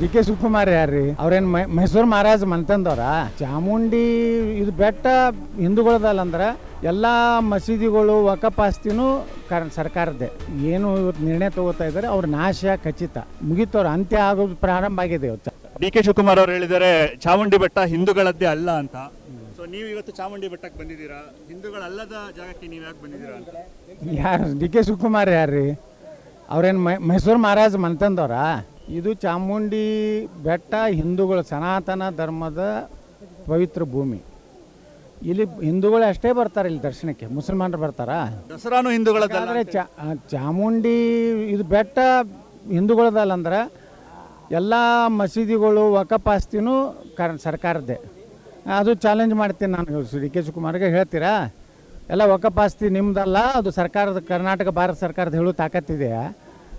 D K Shivakumar ಯಾರ್ರಿ? ಅವ್ರೇನು ಮೈಸೂರು ಮಹಾರಾಜ ಮಂತಂದವ್ರ ಚಾಮುಂಡಿ ಇದು ಬೆಟ್ಟ ಹಿಂದೂಗಳದಲ್ಲ ಅಂದ್ರೆ ಎಲ್ಲ ಮಸೀದಿಗಳು ವಕಫ್ ಆಸ್ತಿನೂ ಕರ್ ಸರ್ಕಾರದ್ದೇ. ಏನು ಇವತ್ತು ನಿರ್ಣಯ ತಗೋತಾ ಇದ್ದಾರೆ ಅವ್ರ ನಾಶ ಖಚಿತ. ಮುಗೀತವ್ರ ಅಂತ್ಯ ಆಗೋದು ಪ್ರಾರಂಭ ಆಗಿದೆ ಇವತ್ತು. ಡಿ ಕೆ ಶಿವಕುಮಾರ್ ಅವರು ಹೇಳಿದ್ದಾರೆ ಚಾಮುಂಡಿ ಬೆಟ್ಟ ಹಿಂದೂಗಳದ್ದೇ ಅಲ್ಲ ಅಂತ. ಸೊ ನೀವು ಇವತ್ತು ಚಾಮುಂಡಿ ಬೆಟ್ಟಕ್ಕೆ ಬಂದಿದ್ದೀರಾ? ಹಿಂದೂಗಳಲ್ಲದ ಜಾಗಕ್ಕೆ ನೀವು ಯಾಕೆ ಬಂದಿದ್ದೀರಾ ಅಂತ. ಯಾರು ಡಿ ಕೆ ಶಿವಕುಮಾರ್ ಯಾರ್ರಿ? ಅವ್ರೇನು ಮೈಸೂರು ಮಹಾರಾಜ ಮಂತಂದವ್ರ ಇದು ಚಾಮುಂಡಿ ಬೆಟ್ಟ ಹಿಂದೂಗಳ ಸನಾತನ ಧರ್ಮದ ಪವಿತ್ರ ಭೂಮಿ. ಇಲ್ಲಿ ಹಿಂದೂಗಳು ಅಷ್ಟೇ ಬರ್ತಾರೆ ಇಲ್ಲಿ ದರ್ಶನಕ್ಕೆ. ಮುಸಲ್ಮಾನರು ಬರ್ತಾರಾ? ದಸರಾನು ಹಿಂದೂಗಳ ಆದರೆ ಚಾ ಚಾಮುಂಡಿ ಇದು ಬೆಟ್ಟ ಹಿಂದೂಗಳದಲ್ಲ ಅಂದ್ರೆ ಎಲ್ಲ ಮಸೀದಿಗಳು ವಕಪಾಸ್ತಿನೂ ಆಸ್ತಿನೂ ಕರ್ ಸರ್ಕಾರದ್ದೇ. ಅದು ಚಾಲೆಂಜ್ ಮಾಡ್ತೀನಿ ನಾನು ಡಿ ಕೆ ಶಿವಕುಮಾರ್ಗೆ ಹೇಳ್ತೀರಾ? ಎಲ್ಲ ವಕಪಾಸ್ತಿ ನಿಮ್ಮದಲ್ಲ ಅದು ಸರ್ಕಾರದ ಕರ್ನಾಟಕ ಭಾರತ ಸರ್ಕಾರದ ಹೇಳೋ ತಾಕತ್ತಿದೆಯಾ?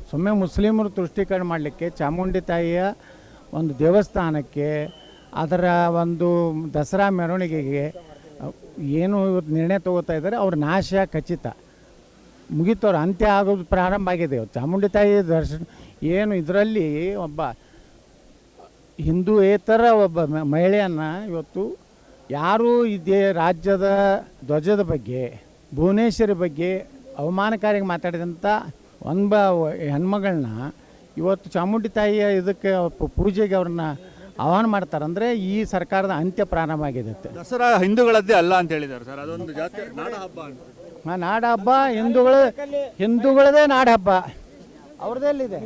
ಸುಮ್ಮನೆ ಮುಸ್ಲಿಮರು ತುಷ್ಟೀಕರಣ ಮಾಡಲಿಕ್ಕೆ ಚಾಮುಂಡಿ ತಾಯಿಯ ಒಂದು ದೇವಸ್ಥಾನಕ್ಕೆ ಅದರ ಒಂದು ದಸರಾ ಮೆರವಣಿಗೆಗೆ, ಏನು ಇವತ್ತು ನಿರ್ಣಯ ತಗೋತಾ ಇದ್ದಾರೆ, ಅವ್ರ ನಾಶ ಖಚಿತ. ಮುಗೀತವ್ರ ಅಂತ್ಯ ಆಗೋದು ಪ್ರಾರಂಭ ಆಗಿದೆ. ಚಾಮುಂಡಿ ತಾಯಿ ದರ್ಶನ, ಏನು ಇದರಲ್ಲಿ ಒಬ್ಬ ಹಿಂದೂಯೇತರ ಒಬ್ಬ ಮಹಿಳೆಯನ್ನು ಇವತ್ತು ಯಾರೂ ಇದೇ ರಾಜ್ಯದ ಧ್ವಜದ ಬಗ್ಗೆ, ಭುವನೇಶ್ವರಿ ಬಗ್ಗೆ ಅವಮಾನಕಾರಿಗೆ ಮಾತಾಡಿದಂಥ ಒಬ್ಬ ಹೆಣ್ಮಗಳನ್ನ ಇವತ್ತು ಚಾಮುಂಡಿ ತಾಯಿಯ ಇದಕ್ಕೆ ಪೂಜೆಗೆ ಅವ್ರನ್ನ ಆಹ್ವಾನ ಮಾಡ್ತಾರೆ. ಅಂದರೆ ಈ ಸರ್ಕಾರದ ಅಂತ್ಯ ಪ್ರಾರಂಭ ಆಗಿದೆ. ದಸರಾ ಹಿಂದೂಗಳದ್ದೇ ಅಲ್ಲ ಅಂತ ಹೇಳಿದ್ದಾರೆ ಸರ್. ಅದೊಂದು ಜಾತಿ ನಾಡ ಹಬ್ಬ ನಾಡ ಹಬ್ಬ ಹಿಂದೂಗಳ ಹಿಂದೂಗಳದೇ ನಾಡ ಹಬ್ಬ. ಅವ್ರದ್ದೆಲ್ಲಿದೆ